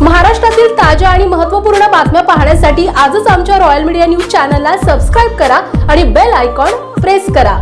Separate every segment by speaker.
Speaker 1: महाराष्ट्रातील ताज्या आणि महत्त्वपूर्ण बातम्या पाहण्यासाठी आजच आमच्या रॉयल मीडिया न्यूज चॅनलला सबस्क्राईब करा आणि बेल आयकॉन प्रेस करा.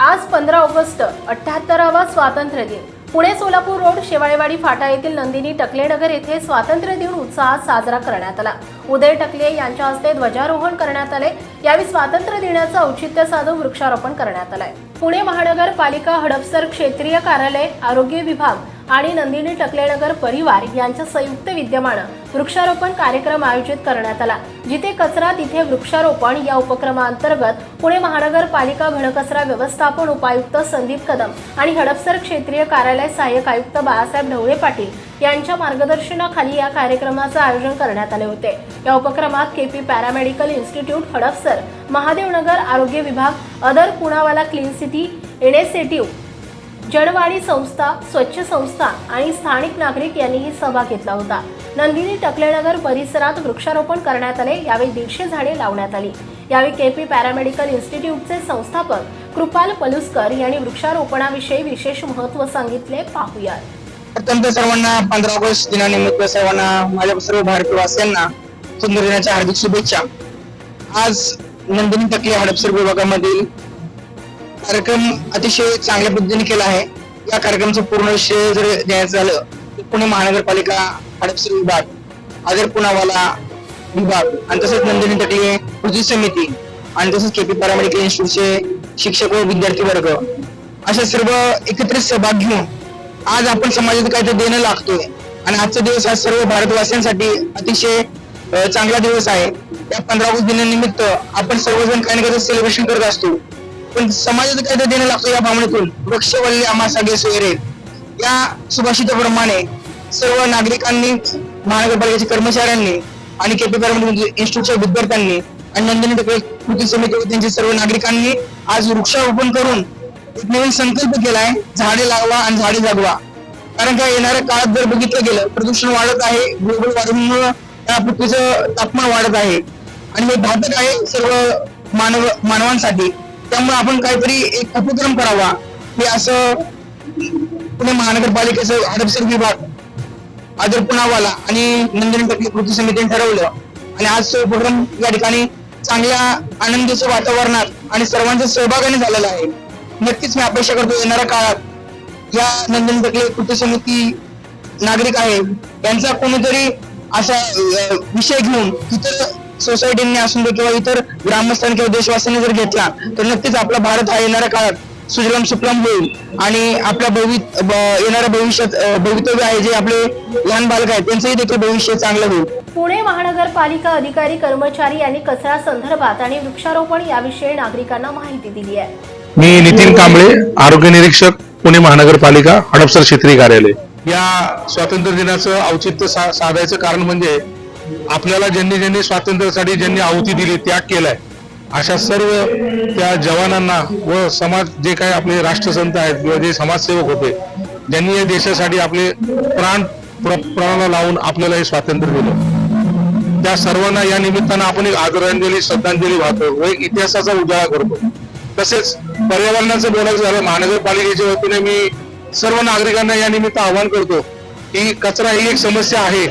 Speaker 1: आज पंधरा ऑगस्ट अठ्ठ्याहत्तरावा स्वातंत्र्य दिन. पुणे सोलापूर रोड शेवाळेवाडी फाटा येथील नंदिनी टकलेनगर येथे स्वातंत्र्य दिन उत्साहात साजरा करण्यात आला. उदय टकले यांच्या हस्ते ध्वजारोहण करण्यात आले. यावेळी स्वातंत्र्य दिनाचं औचित्य साधून वृक्षारोपण करण्यात आलंय. पुणे महानगरपालिका हडपसर क्षेत्रीय कार्यालय आरोग्य विभाग आणि नंदिनी टकलेनगर परिवार यांच्या संयुक्त विद्यमानं वृक्षारोपण कार्यक्रम आयोजित करण्यात आला जिथे कचरा तिथे वृक्षारोपण या उपक्रमाअंतर्गत पुणे महानगरपालिका घनकचरा व्यवस्थापन उपायुक्त संदीप कदम आणि हडपसर क्षेत्रीय कार्यालय सहाय्यक आयुक्त बाळासाहेब ढवळे पाटील यांच्या मार्गदर्शनाखाली या कार्यक्रमाचं आयोजन करण्यात आले होते. या उपक्रमात KP paramedical institute Hadapsar Mahadevnagar आरोग्य विभाग Adar Poonawalla clean city initiative Janwani संस्था स्वच्छ संस्था आणि स्थानिक नागरिक यांनीही सहभाग घेतला होता. नंदिनी टकलेनगर परिसरात वृक्षारोपण करण्यात आले. यावेळी दीडशे झाडे लावण्यात आली. यावेळी के पी पॅरामेडिकल इन्स्टिट्यूटचे संस्थापक कृपाल पलुसकर यांनी वृक्षारोपणाविषयी विशेष महत्त्व सांगितले.
Speaker 2: पाहूया. अत्यंत सर्वांना पंधरा ऑगस्ट दिनानिमित्त सर्वांना माझ्या सर्व भारतीयवासियांना सुंदर दिनाच्या हार्दिक शुभेच्छा. आज नंदिनी टकले हडपसर विभागामधील कार्यक्रम अतिशय चांगल्या पद्धतीने केला आहे. या कार्यक्रमाचं पूर्ण श्रेय जर द्यायचं झालं तर पुणे महानगरपालिका हडपसर विभाग आदर पुणावाला विभाग आणि तसंच नंदिनी टकले कृती समिती आणि तसंच केपी पॅरामेडिकल इन्स्टिट्यूटचे शिक्षक व विद्यार्थी वर्ग अशा सर्व एकत्रित सहभाग घेऊन आज आपण समाजात काहीतरी देणं लागतोय. आणि आजचा दिवस हा सर्व भारतवासियांसाठी अतिशय चांगला दिवस आहे. या पंधरा ऑगस्ट दिनानिमित्त आपण सर्वजण काही ना काही सेलिब्रेशन करत असतो. पण समाजात कायदा देणं लागतो या भावनेतून? वृक्षवल्ली आम्हा सगळे सोयरे. या सुभाषिताप्रमाणे सर्व नागरिकांनी महानगरपालिकेच्या कर्मचाऱ्यांनी आणि केपी इन्स्टिट्यूटच्या विद्यार्थ्यांनी आणि नंदिनी टकले कृती समिती त्यांच्या त्यांचे सर्व नागरिकांनी आज वृक्षारोपण करून एक नवीन संकल्प केलाय झाडे लावा आणि झाडे जगवा. कारण का येणाऱ्या काळात जर बघितलं गेलं प्रदूषण वाढत आहे ग्लोबल वॉर्मिंगमुळे या पृथ्वीचं तापमान वाढत आहे. आणि हे घातक आहे सर्व मानव मानवांसाठी. त्यामुळे आपण काहीतरी एक उपक्रम करावा. की असं पुणे महानगरपालिकेचं हडपसर विभाग आदर पुणावाला आणि नंदन टक्के कृती समितीने ठरवलं. आणि आज तो उपक्रम या ठिकाणी चांगल्या आनंदाच्या वातावरणात आणि सर्वांच्या सहभागाने झालेला आहे. नक्कीच मी अपेक्षा करतो येणाऱ्या काळात या नंदन टकले कृती समिती नागरिक आहे. यांचा कोणीतरी असा विषय घेऊन तिथं सोसायटींनी असून दे किंवा इतर ग्रामस्थांनी किंवा देशवासियांनी जर घेतला तर नक्कीच आपला भारत हा येणाऱ्या काळात सुजलाम सुफलाम होईल. आणि आपल्या भवि येणाऱ्या भविष्यात भवितव्य आहे जे आपले लहान बालक आहेत त्यांचंही देखील भविष्य चांगलं होईल.
Speaker 1: पुणे महानगरपालिका अधिकारी कर्मचारी यांनी कचरा संदर्भात आणि वृक्षारोपण याविषयी नागरिकांना माहिती दिली आहे.
Speaker 3: मी नितीन कांबळे आरोग्य निरीक्षक पुणे महानगरपालिका हडपसर क्षेत्रीय कार्यालय. या स्वातंत्र्य दिनाचं औचित्य सा- साधायचं कारण म्हणजे आपल्याला ज्यांनी ज्यांनी स्वातंत्र्यासाठी ज्यांनी आहुती दिली त्याग केलाय. अशा सर्व त्या जवानांना व समाज जे काही आपले राष्ट्रसंत आहेत किंवा जे समाजसेवक होते ज्यांनी या देशासाठी आपले प्राण प्राणाला लावून आपल्याला हे स्वातंत्र्य दिलं. त्या सर्वांना या निमित्तानं आपण एक आदरांजली श्रद्धांजली वाहतो व एक इतिहासाचा उजाळा करतो. तसेच पर्यावरणाचं बोलायचं झालं महानगरपालिकेच्या वतीने मी सर्व नागरिकांना या निमित्त आवाहन करतो की कचरा ही एक समस्या आहे.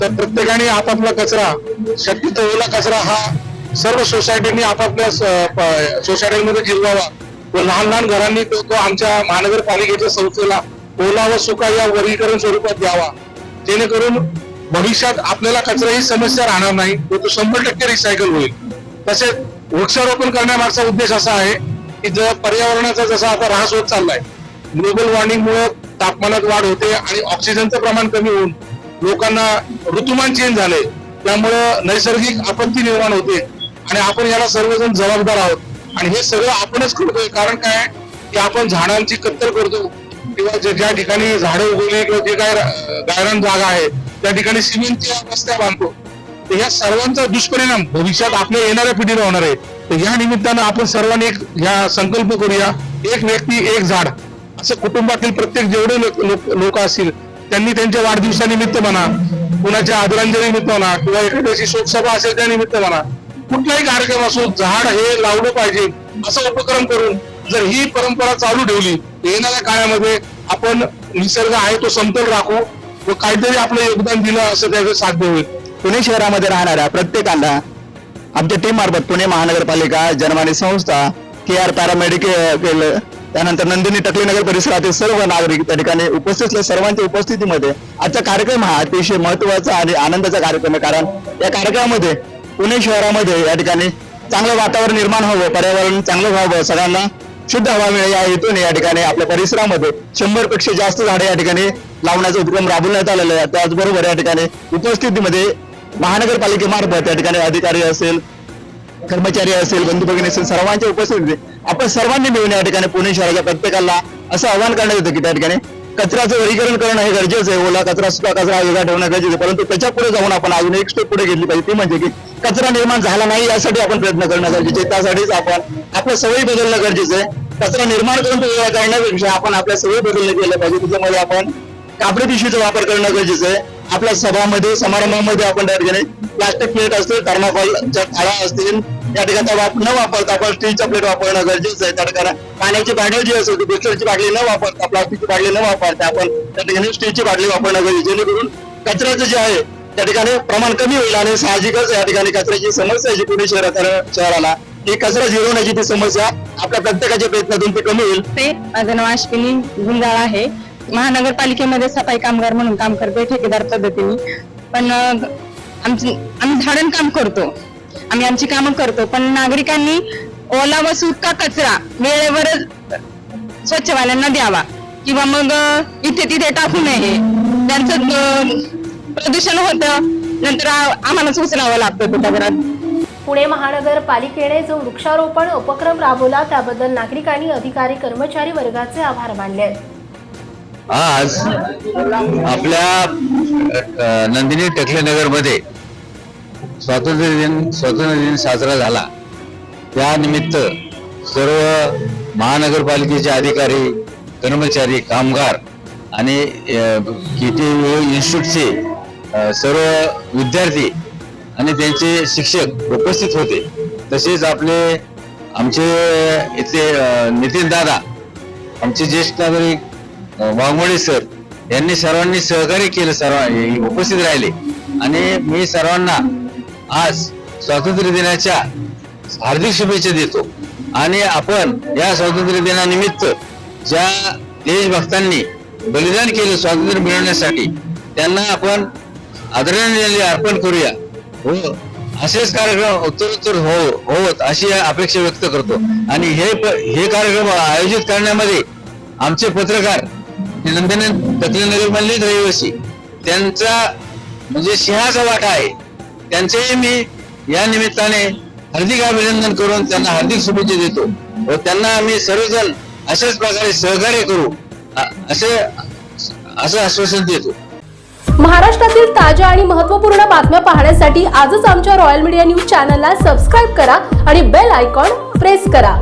Speaker 3: तर प्रत्येकाने आपापला कचरा शक्यतो ओला कचरा हा सर्व सोसायटीनी आपापल्या सोसायटीमध्ये प- जिरवावा व लहान लहान घरांनी तो तो आमच्या महानगरपालिकेच्या संस्थेला ओला व सुका या वर्गीकरण स्वरूपात द्यावा. जेणेकरून भविष्यात आपल्याला कचरा ही समस्या राहणार नाही व तो शंभर टक्के रिसायकल होईल. तसेच वृक्षारोपण करण्यामागचा उद्देश असा आहे की जर पर्यावरणाचा जसा आता ऱ्हास होत चाललाय ग्लोबल वॉर्मिंगमुळे तापमानात वाढ होते आणि ऑक्सिजनचं प्रमाण कमी होऊन लोकांना ऋतुमान चेंज झाले. त्यामुळं नैसर्गिक आपत्ती निर्माण होते. आणि आपण याला सर्वजण जबाबदार आहोत. आणि हे सगळं आपणच करतोय. कारण काय? की आपण झाडांची कत्तल करतो. किंवा ज्या ठिकाणी झाडं उगवली किंवा जे काय गायरान जागा आहे त्या ठिकाणी सिमेंटच्या रस्त्या बांधतो. तर ह्या सर्वांचा दुष्परिणाम भविष्यात आपल्या येणाऱ्या पिढीला होणार आहे. तर या निमित्तानं आपण सर्वांनी एक ह्या संकल्प करूया. एक व्यक्ती एक झाड. असं कुटुंबातील प्रत्येक जेवढे लोक असतील त्यांनी त्यांच्या वाढदिवसानिमित्त म्हणा कुणाच्या आदरांजलीनिमित्त म्हणा किंवा एखाद्याची शोकसभा असेल त्या निमित्त म्हणा कुठलाही कार्यक्रम असो झाड हे लावलं पाहिजे असा उपक्रम करून जर ही परंपरा चालू ठेवली येणाऱ्या काळामध्ये आपण निसर्ग आहे तो समतोल राखू व काहीतरी आपलं योगदान दिलं असं त्याचं साध्य होईल.
Speaker 4: पुणे शहरामध्ये राहणाऱ्या प्रत्येकाला आमच्या टीम मार्फत पुणे महानगरपालिका जन्माने संस्था के आर पॅरामेडिकल त्यानंतर नंदिनी टकले नगर परिसरातील सर्व नागरिक त्या ठिकाणी उपस्थित असलेल्या सर्वांच्या उपस्थितीमध्ये आजचा कार्यक्रम हा अतिशय महत्त्वाचा आणि आनंदाचा कार्यक्रम आहे. कारण या कार्यक्रमामध्ये पुणे शहरामध्ये या ठिकाणी चांगलं वातावरण निर्माण व्हावं पर्यावरण चांगलं व्हावं सगळ्यांना शुद्ध हवा मिळेल. या हेतूने या ठिकाणी आपल्या परिसरामध्ये शंभरपेक्षा जास्त झाडे या ठिकाणी लावण्याचा उपक्रम राबवण्यात आलेला आहे. त्याचबरोबर या ठिकाणी उपस्थितीमध्ये महानगरपालिकेमार्फत या ठिकाणी अधिकारी असेल कर्मचारी असेल बंधू भगिनी असेल सर्वांच्या उपस्थितीत आपण सर्वांनी मिळून या ठिकाणी पुणे शहराच्या प्रत्येकाला असं आवाहन करण्यात येतं की त्या ठिकाणी कचऱ्याचं वर्गीकरण करणं हे गरजेचं आहे. ओला कचरा सुका कचरा वेगळा ठेवणं गरजेचं आहे. परंतु त्याच्या पुढे जाऊन आपण अजून एक स्टेप पुढे घेतली पाहिजे. ती म्हणजे की कचरा निर्माण झाला नाही यासाठी आपण प्रयत्न करणं गरजेचे त्यासाठीच आपण आपल्या सवयी बदलणं गरजेचं आहे. कचरा निर्माण करून तो वेगळा करण्यापेक्षा आपण आपल्या सवयी बदलणं केलं पाहिजे. त्याच्यामध्ये आपण कापडी पिशवीचा वापर करणं गरजेचं आहे. आपल्या सभामध्ये समारंभामध्ये आपण त्या ठिकाणी प्लास्टिक प्लेट असतील थर्माकॉलच्या थाळ्या असतील या ठिकाणी वाप- न वापरता आपण स्टीलच्या प्लेट वापरणं गरजेचं आहे. त्या ठिकाणी पाण्याची बाटली जी असेल बिस्टरची बाटली न वापरता प्लास्टिकची बाटली न वापरता आपण त्या ठिकाणी स्टीलची बाटली वापरणं गरजेचं जेणेकरून कचऱ्याचं जे आहे त्या ठिकाणी प्रमाण कमी होईल आणि साहजिकच या ठिकाणी कचऱ्याची समस्या जी पुणे शहरात शहराला ही कचरा जिरवण्याची ती समस्या आपल्या प्रत्येकाच्या प्रयत्नातून ती कमी होईल.
Speaker 5: ते माझं नाव अश्विनी गुंजाळ आहे. महानगरपालिकेमध्ये सफाई कामगार म्हणून काम करते ठेकेदार पद्धतीने. पण आमचं आम्ही झाडण काम करतो. आम्ही आमची कामं करतो. पण नागरिकांनी ओला व सुका कचरा वेळेवरच स्वच्छवाल्यांना द्यावा. किंवा मग इथे तिथे टाकू नये. त्यांचं प्रदूषण होतं. नंतर आम्हालाच उचलावं लागतं तो कचरा
Speaker 1: पुणे महानगरपालिकेने जो वृक्षारोपण उपक्रम राबवला त्याबद्दल नागरिकांनी अधिकारी कर्मचारी वर्गाचे आभार मानले. आहेत
Speaker 6: आज आपल्या अ, नंदिनी टकले नगरमध्ये स्वातंत्र्य दिन स्वातंत्र्य दिन साजरा झाला. त्यानिमित्त सर्व महानगरपालिकेचे अधिकारी कर्मचारी कामगार आणि के टी इन्स्टिट्यूटचे सर्व विद्यार्थी आणि त्यांचे शिक्षक उपस्थित होते. तसेच आपले आमचे इथले नितीन दादा आमचे ज्येष्ठ नागरिक अ, वाघमोडे सर यांनी सर्वांनी सहकार्य केलं सर्व उपस्थित राहिले. आणि मी सर्वांना आज स्वातंत्र्य दिनाच्या हार्दिक शुभेच्छा देतो. आणि आपण या स्वातंत्र्य दिनानिमित्त ज्या देशभक्तांनी बलिदान केलं स्वातंत्र्य मिळवण्यासाठी त्यांना आपण आदरांजली अर्पण करूया. हो असेच कार्यक्रम उत्तरोत्तर हो होत अशी अपेक्षा व्यक्त करतो. आणि हे प- हे कार्यक्रम आयोजित करण्यामध्ये आमचे पत्रकार हे नंदन नगर मधलेच रहिवासी त्यांचा म्हणजे सिंहाचा वाटा आहे. त्यांचेही मी या निमित्ताने हार्दिक अभिनंदन करून त्यांना हार्दिक शुभेच्छा देतो व त्यांना आम्ही सर्वजण अशाच प्रकारे सहकार्य करू असे असं आश्वासन देतो.
Speaker 1: महाराष्ट्रातील ताज्या आणि महत्त्वपूर्ण बातम्या पाहण्यासाठी आजच आमच्या रॉयल मीडिया न्यूज चॅनलला सबस्क्राईब करा आणि बेल आयकॉन प्रेस करा.